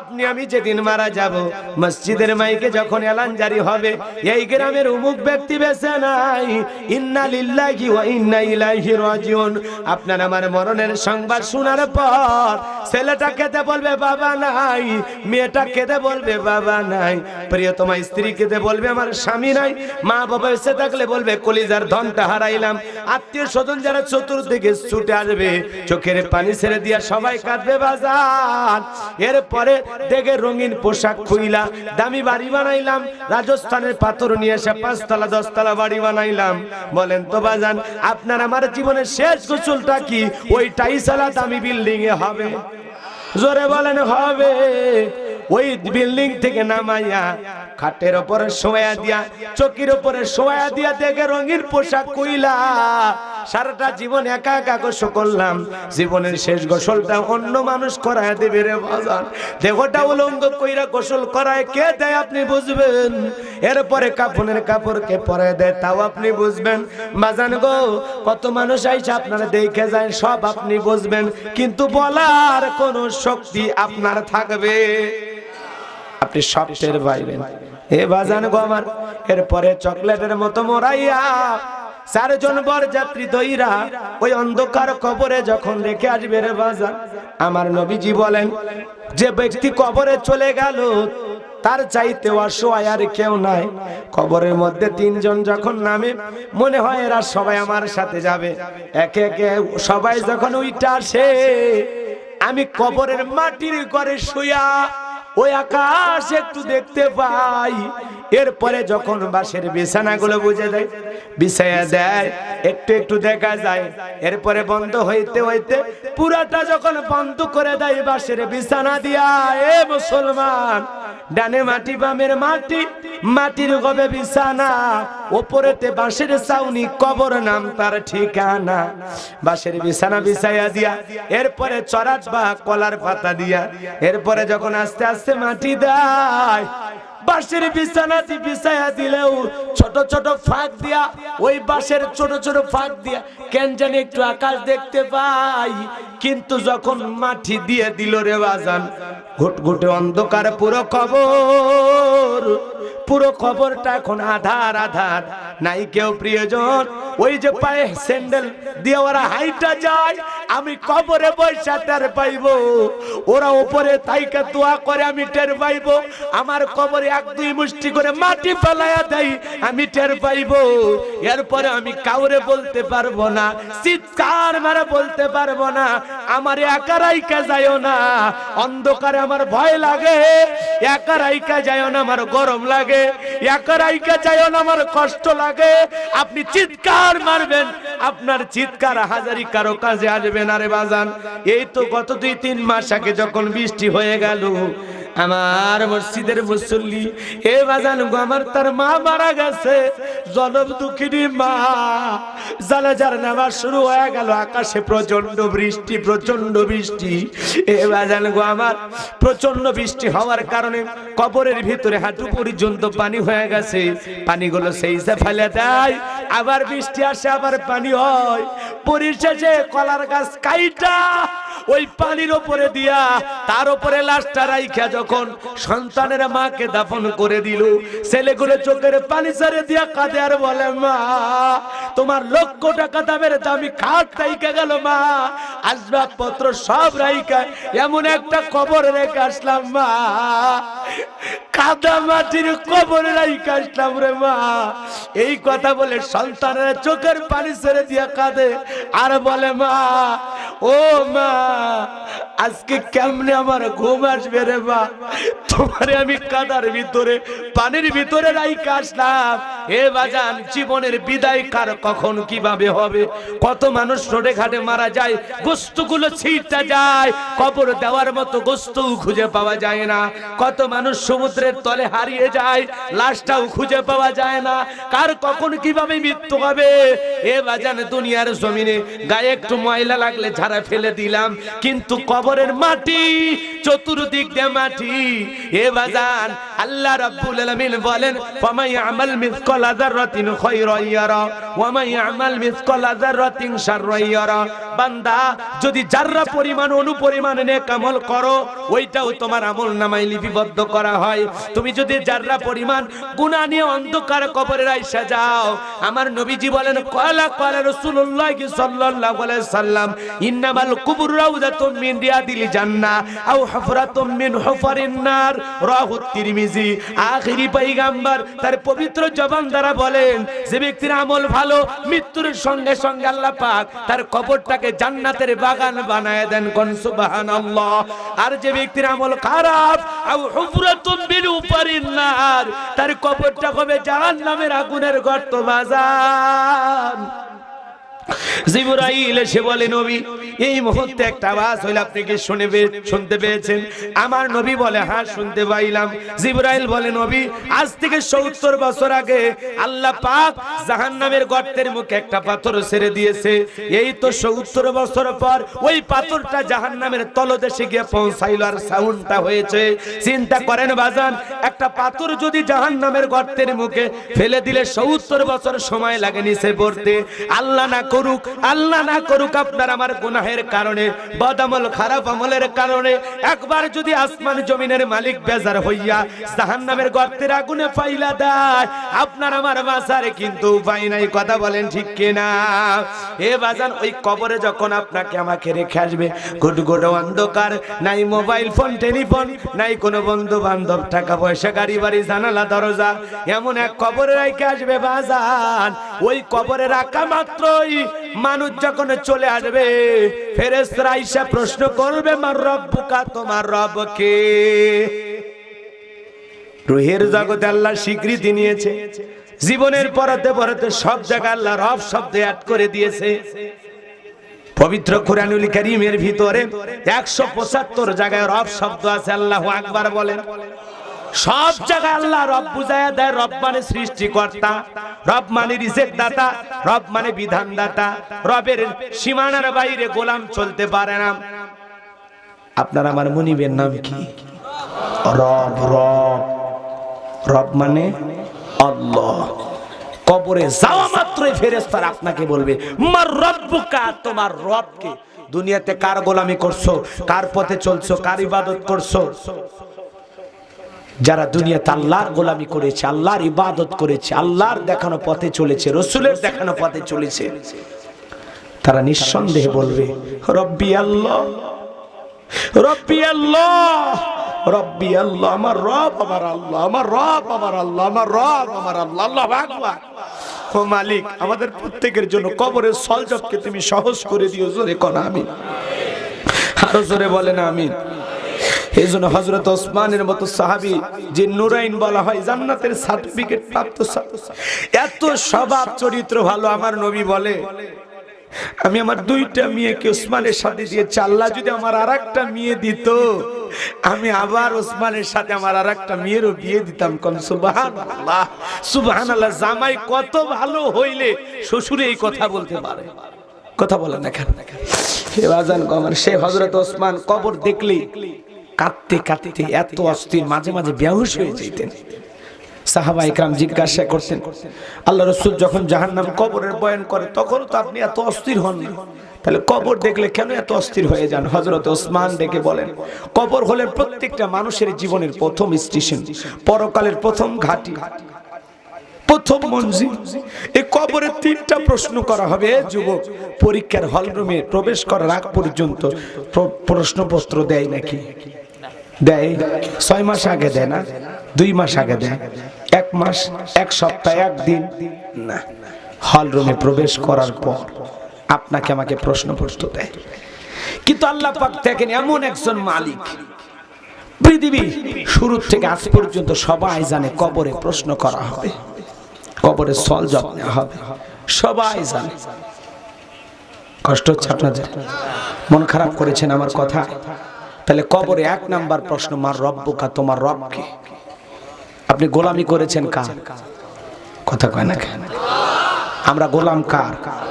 আপনি, আমি যেদিন মারা যাব, মসজিদের মাইকে যখন এলান জারি হবে, এই গ্রামের উমুক ব্যক্তি বেঁচে নাই। ইন্না লিল্লাহি ওয়া ইন্না ইলাইহি রাজিউন। আপনার আমার মরণের সংবাদ শোনার পর ছেলেটা কেঁদে বলবে, বাবা নাই। মেয়েটা কেঁদে বলবে, বাবা নাই। প্রিয়তমা স্ত্রী কেঁদে বলবে, আমার স্বামী নাই। মা বাবা এসে থাকলে বলবে, কলিজার ধনটা হারাইলাম। আত্মীয় স্বজন যারা চতুর্দিকে ছুটে আসবে, চোখের পানি ছেড়ে দিয়া সবাই কাঁদবে বাজার। এরপরে দেখে রঙিন পোশাক খুইলা, দামি বাড়ি বানাইলাম, রাজস্থানের পাথর নিয়ে এসে পাঁচতলা, দশতলা বাড়ি বানাইলাম। বলেন তো বাজান, আপনার আমার জীবনের শেষ গোসলটা কি? ওই টাইসালা দামি বিল্ডিং এ হবে। জোরে বলেন, হবে। ওই বিল্ডিং থেকে নামাইয়া খাটের উপরে শোয়া দিয়া, চকির উপরে শোয়া দিয়া দেখে রঙিন পোশাক কইলা, সারাটা জীবন একা একা গোসল করলাম। জীবনের শেষ গোসলটা অন্য মানুষ করায় দেবে রে বাজান। দেহটা উলঙ্গ কইরা গোসল করায় কে দেয় আপনি বুঝবেন? এরপরে কাপনের কাপড়কে পরে দেয়, তাও আপনি বুঝবেন। বাজান গো, কত মানুষ আইসা আপনারা দেখে যায়, সব আপনি বুঝবেন। কিন্তু বলার কোন শক্তি আপনার থাকবে। আপনি সব টের পাইবেন। এ বাজান গো আমার, এরপরে চকলেটের মতো মোরাইয়া চারজন বর যাত্রী দইরা ওই অন্ধকার কবরে যখন রেখে আসবে রে বাজান, আমার নবীজি বলেন, যে ব্যক্তি কবরে চলে গেল, তার চাইতে অসহায় আর কেউ নাই। কবরের মধ্যে তিনজন যখন নামে, মনে হয় এরা সবাই আমার সাথে যাবে। একে একে সবাই যখন উইটা আসে, আমি কবরের মাটির ঘরে শুয়া ওই আকাশ একটু দেখতে পাই। এরপরে যখন বাসের বিছানাগুলো বুঝে দেয়, বিছায়া দেয়, একটু একটু দেখা যায়। এরপরে বন্ধ হইতে হইতে পুরাটা যখন বন্ধ করে দেয় বাসের বিছানা দিয়া, এ মুসলমান ডানে মাটি, বামের মাটি, মাটির গবে বিছানা, ওপরেতে বাঁশের চাউনি কবর নাম তার ঠিকানা। বাঁশের বিছানা বিছাইয়া দিয়া, এরপরে চরাট বা কলার পাতা দিয়া, এরপরে যখন আস্তে আস্তে মাটি দেয় বাঁশের বিছানাটি বিছায়া দিলেও ছোট ছোট ফাঁক দিয়া, ওই বাঁশের ছোট ছোট ফাঁক দিয়া কেন জানি একটু আকাশ দেখতে পাই। কিন্তু যখন মাটি দিয়ে দিল রে বাজান, ঘুটঘুটে অন্ধকার পুরো খবর পুরো খবরটা এখন আধার আধার। নাই কেউ প্রিয়জন, ওই যে পায়ে স্যান্ডেল দিয়ে ওরা হাইটা যায়, আমি কবরে বৈশা টের পাইবো। ওরা উপরে তাইকে দোয়া করে আমি টের পাইবো। আমার কবরে এক, দুই মুষ্টি করে মাটি ফেলাইয়া দেয়, আমি টের পাইবো। এরপরে আমি কাউরে বলতে পারব না, চিৎকার মারে বলতে পারব না। আমার একা রাইকা যাইও না। অন্ধকারে আমার ভয় লাগে। একা রাইকা যায় না, আমার গরম লাগে। একা রাইকা যায় না, আমার কষ্ট লাগে। আপনি চিৎকার মারবেন, আপনার চিৎকার হাজারি কারও কাজে আসবে না রে বাজান। এই তো গত দুই, তিন মাস আগে যখন বৃষ্টি হয়ে গেল, আমার মসজিদের মুসল্লি, এ বাজান আমার তার মা মারা গেছে। জনম দুঃখিনী মা। জানাজার নামাজ শুরু হয়ে গেল, আকাশে প্রচণ্ড বৃষ্টি প্রচণ্ড বৃষ্টি। এবার বাজান গো আমার প্রচণ্ড বৃষ্টি হওয়ার কারণে কবরের ভিতরে হাঁটু পর্যন্ত পানি হয়ে গেছে। পানিগুলো সেই ফেলে দেয়, আবার বৃষ্টি আসে, আবার পানি হয়। পরিশেষে কলার গাছ কাইটা ওই পানির ওপরে দিয়া, তার উপরে লাশটা রাইখা যখন সন্তানের মাকে দাফন করে দিল, ছেলেগুলো চোখের পানি ছেড়ে দিয়া কাঁদে আর বলে, মা, তোমার লক্ষ টাকা দামের দামি খাট রাইকা গেল, মা। আসবাবপত্র সব রাইকা এমন একটা কবর রেখে আসলাম, মা। কাদা মাটির কবর রাইকা আসলাম রে, মা। এই কথা বলে সন্তানের চোখের পানি ছেড়ে দিয়া কাঁদে আর বলে, মা ও মা আজকে কেমনে আমার ঘুম আসবে রে মা? তোমারে আমি কাদার ভিতরে, পানির ভিতরে রাইকা আসলাম। এ বাজান, জীবনের বিদায় কার, কখন কীভাবে হবে? কত মানুষ রোডে ঘাটে মারা যায়, গোস্তগুলো ছিটটা যায়, কবর দেওয়ার মতো গোস্ত খুঁজে পাওয়া যায় না। কত মানুষ সমুদ্রের তলে হারিয়ে যায়, লাশটাও খুঁজে পাওয়া যায় না। কার কখন কীভাবে মৃত্যু হবে? এ বাজান, দুনিয়ার জমিনে গায়ে একটু ময়লা লাগলে ঝাড়া ফেলে দিলাম। কিন্তু কবরের মাটি, চতুর্দিক দিয়ে মাটি। এ বাজান, আল্লাহ রাব্বুল আলামিন বলেন, ফামাই আমাল মিসকালা যারাতিন খায়রা ইয়ারা, ওয়া মাই আমাল মিসকালা যারাতিন শাররা ইয়ারা। বান্দা, যদি যাররা পরিমাণ অনুপরিমাণ নেক আমল করো, ওইটাও তোমার আমল নামায় লিপিবদ্ধ করা হয়। তুমি যদি যাররা পরিমাণ গুনাহ নিয়ে অন্ধকার কবরে রাইসা যাও, আমার নবীজি বলেন, কয়লা কয়লা রাসূলুল্লাহ সাল্লাল্লাহু আলাইহি সাল্লাম, ইন্নামাল কুবুর রাউদাতুম মিন রিয়াদিল জান্নাহ, আও হুফরাতুম মিন হুফারিন নার। রাহু তিরমিজি, আখিরি পয়গাম্বর, তার পবিত্র জবান দ্বারা বলেন, যে ব্যক্তির আমল ভালো, মৃত্যুর সঙ্গে সঙ্গে আল্লাহ পাক তার কবরটাকে জান্নাতের বাগান বানায় দেন কোন সুবহানাল্লাহ। আর যে ব্যক্তির আমল খারাপ, আও হুফরাতুম বিল নার, তার কবরটা হবে জাহান্নামের আগুনের গর্ত বাজান জিবরাইল এসে বলে, নবী, এই মুহূর্তে একটা আওয়াজ হইল, আপনি কি শুনে শুনতে পেয়েছেন? আমার নবী বলে হ্যাঁ শুনতে পাইলাম। জিবরাইল বলে, নবী, আজ থেকে সত্তর বছর আগে আল্লাহ পাক জাহান্নামের গর্তের মুখে একটা পাথর ছেড়ে দিয়েছে। এই তো সত্তর বছর পর ওই পাথরটা জাহান্নামের তলদেশে গিয়ে পৌঁছাইল আর সাউন্ডটা হয়েছে। চিন্তা করেন বাজান, একটা পাথর যদি জাহান্নামের গর্তের মুখে ফেলে দিলে সত্তর বছর সময় লাগে নিচে পড়তে। আল্লাহ না করুক, আল্লাহ না করুক আপনার আমার গুনাহের কারণে, বদামল খারাপ আমলের কারণে, একবার যদি আসমান জমিনের মালিক বেজার হইয়া জাহান্নামের গর্তের আগুনে ফাইলা দেয়, আপনার আমার বাসারে কিন্তু উপায় নাই, কথা বলেন ঠিক কিনা? এ বাজান, ওই কবরে যখন আপনাকে আমাকে রেখে আসবে গুড অন্ধকার, নাই মোবাইল ফোন, টেলিফোন, নাই কোনো বন্ধু বান্ধব টাকা পয়সা, গাড়ি বাড়ি, জানালা, দরজা, এমন এক কবরে রেখে আসবে বাজান। ওই কবরে রাখা মাত্রই মানুষ যখন চলে আসবে, ফেরেশতারা আইসা প্রশ্ন করবে, মার রব্বুকা, তোমার রবকে রুহের জগতে আল্লাহ স্বীকৃতি নিয়েছে। জীবনের পরতে পরতে সব জায়গায় আল্লাহ রব শব্দ অ্যাড করে দিয়েছে। পবিত্র কোরআনুল কারীমের ভিতরে একশো পঁচাত্তর জায়গায় রব শব্দ আছে, আল্লাহ আকবার বলেন। সব জায়গায় আল্লাহ রব বুঝায়া দেয়, রব মানে সৃষ্টিকর্তা, রব মানে রিজেক দাতা রব মানে বিধান দাতা রবের সীমানার বাইরে গোলাম চলতে পারে না। আপনার আমার মনিবের নাম কি? রব রব। রব মানে আল্লাহ। কবরে যাওয়া মাত্রই ফেরেস্তার আপনাকে বলবে, মার রব্বুকা, তোমার রবকে। দুনিয়াতে কার গোলামি করছ? কার পথে চলছো? কার ইবাদত করছ? যারা দুনিয়াতে আল্লাহর গোলামি করেছে, আল্লাহর ইবাদত করেছে, আল্লাহর দেখানো পথে চলেছে, রসুলের দেখানো পথে চলেছে, তারা নিঃসন্দেহে বলবে, রব্বি আল্লাহ রব্বি আল্লাহ রব্বি আল্লাহ, আমার রব, আমার আল্লাহ, আমার রব, আমার আল্লাহ, আমার রব, আমার আল্লাহ আল্লাহ আকবার। ও মালিক, আমাদের প্রত্যেকের জন্য কবরের সলজবকে তুমি সহজ করে দিও, জোরে কোন, আমিন। আরও জোরে বলেন, আমিন। এই জন্য হজরত ওসমানের মতো সাহাবি, যে নুরাইন বলা হয়, জান্নাতের সার্টিফিকেট প্রাপ্ত এত স্বভাব চরিত্র ভালো আমার নবী বলে। আমি আমার দুইটা মেয়েকে ওসমানের সাথে দিয়েছি আল্লাহ যদি আমার আর একটা মেয়ে দিত, আমি আবার ওসমানের সাথে আমার আর একটা মেয়েরও বিয়ে দিতাম কোন সুবাহান আল্লাহ সুবাহান আল্লাহ জামাই কত ভালো হইলে শ্বশুরে এই কথা বলতে পারে। কথা বলে না কেন? সে হজরত ওসমান কবর দেখলেই কাঁদতে কাঁদতে এত অস্থির, মাঝে মাঝে বেহুশ হয়ে যেতেন। সাহাবা ইকরাম জিজ্ঞাসা করতেন, আল্লাহ রসুল যখন জাহান্নাম কবরের বয়ান করে, তখন তো আপনি এত অস্থির হন তাহলে কবর দেখলে কেন এত অস্থির হয়ে যান? হজরত ওসমান ডেকে বলেন, কবর হলেন প্রত্যেকটা মানুষের জীবনের প্রথম স্টেশন, পরকালের প্রথম ঘাটি, প্রথম মঞ্জিল। এই কবরে তিনটা প্রশ্ন করা হবে যুবক, পরীক্ষার হল রুমে প্রবেশ করার আগ পর্যন্ত প্রশ্নপত্র দেয় নাকি? দেয়, ছয় মাস আগে দেয় না, দুই মাস আগে দেয়, এক মাস, এক সপ্তাহ, একদিন। না, হল রুমে প্রবেশ করার পর আপনাকে আমাকে প্রশ্ন প্রশ্নপত্র দেয়। কিন্তু আল্লাহ পাক দেখেন এমন একজন মালিক। পৃথিবী শুরু থেকে আজ পর্যন্ত সবাই জানে কবরে প্রশ্ন করা হবে, কবরে সল জব নেওয়া হবে, সবাই জানে। কষ্ট হচ্ছে আপনাদের? মন খারাপ করেছেন আমার কথা? তাহলে কবরে এক নাম্বার প্রশ্ন, মার রব্বকা, তোমার রবকে আপনি গোলামি করেছেন কার? কথা কয় না কেন? আমরা গোলাম কার?